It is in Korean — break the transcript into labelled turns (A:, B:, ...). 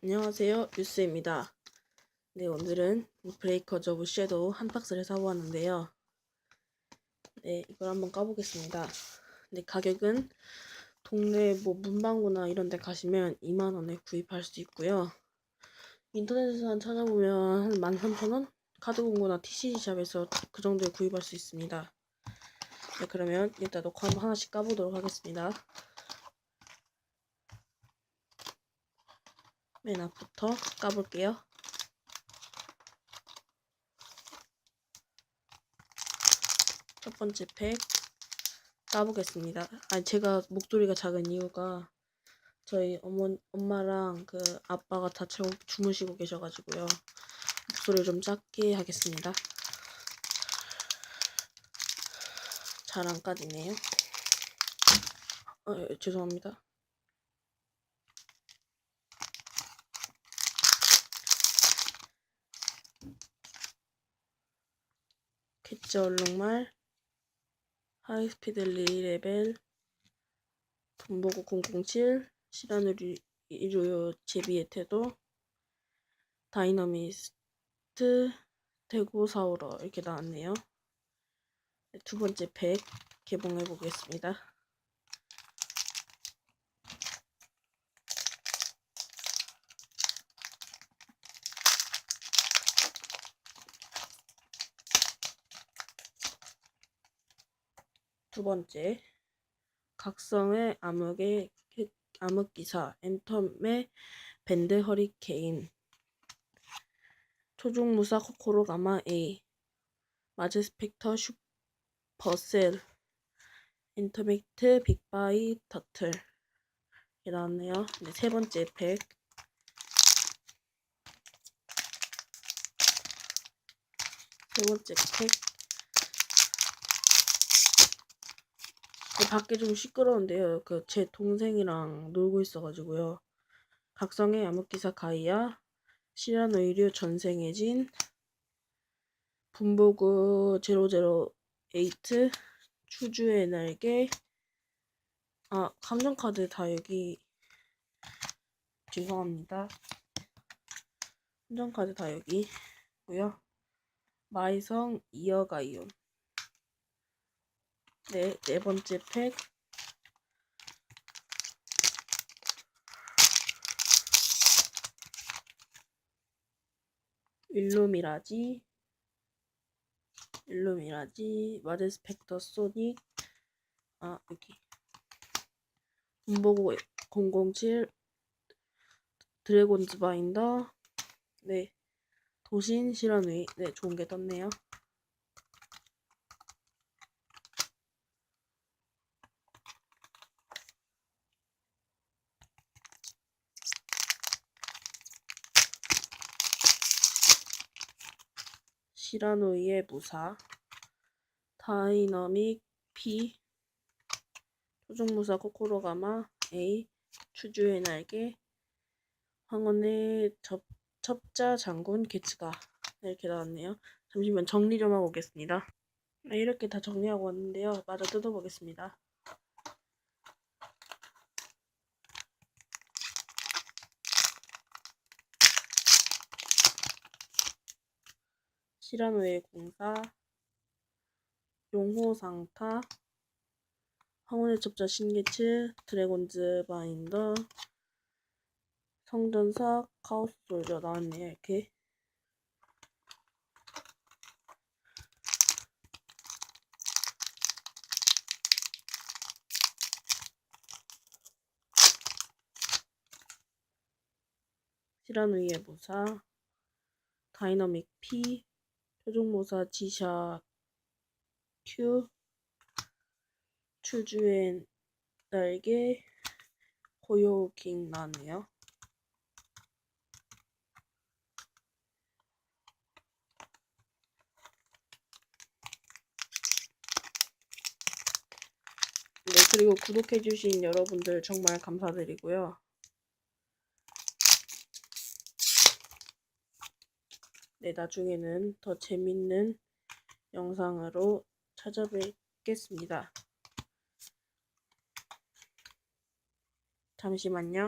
A: 안녕하세요. 뉴스입니다. 네 오늘은 브레이커즈 오브 섀도우 한 박스를 사보았는데요. 네 이걸 한번 까보겠습니다. 네 가격은 동네 뭐 문방구나 이런 데 가시면 2만원에 구입할 수 있고요. 인터넷에서 찾아보면 한 13,000원? 카드공구나 TCG샵에서 그 정도에 구입할 수 있습니다. 네 그러면 일단 놓고 한번 하나씩 까보도록 하겠습니다 맨 앞부터 까볼게요. 첫 번째 팩 까보겠습니다. 아니 제가 목소리가 작은 이유가 저희 어머 엄마랑 그 아빠가 다 주, 주무시고 계셔가지고요. 목소리를 좀 작게 하겠습니다. 잘 안 까지네요. 어, 예, 죄송합니다. 갯지 얼룩말? 하이스피드 리 레벨. 돈보고 007 시라누리 이루요 제비의 태도. 다이너미스트. 대고사우러 이렇게 나왔네요. 네, 두 번째 팩 개봉해 보겠습니다 두 번째. 각성의 암흑의 암흑 기사 앤텀의 밴드 허리케인. 초중 무사 코코로 가마 A. 마제 스펙터 슈퍼셀. 인터맥트 빅바이 터틀. 나왔네요. 네, 세 번째 팩. 세 번째 팩 밖에 좀 시끄러운데요. 그 제 동생이랑 놀고 있어가지고요. 각성의 암흑기사 가이아, 실한 의류 전생의 진, 분보그 008, 추주의 날개, 아 감정카드 다 여기 죄송합니다. 감정카드 다 여기고요. 마이성 이어가이온 네, 네 번째 팩. 일루미라지, 일루미라지, 마제스펙터 소닉, 아, 여기. 문보고 007, 드래곤즈 바인더, 네, 도신 실현의, 네, 좋은 게 떴네요. 시라노이의 무사 다이너믹 P 토종무사 코코로가마 A 추주의 날개 황혼의 접, 첩자 장군 개츠가 네, 이렇게 나왔네요. 잠시만 정리 좀 하고 오겠습니다. 네, 이렇게 다 정리하고 왔는데요. 마저 뜯어보겠습니다. 시라노의 공사, 용호상타, 황혼의 첩자 신개츠, 드래곤즈 바인더, 성전사, 카오스 솔저 나왔네요. 이렇게. 시라누이의 무사, 다이너믹 P, 표종모사 지샤 큐 추주엔 날개 고요킹 나네요. 네, 그리고 구독해주신 여러분들 정말 감사드리고요. 네, 나중에는 더 재밌는 영상으로 찾아뵙겠습니다. 잠시만요.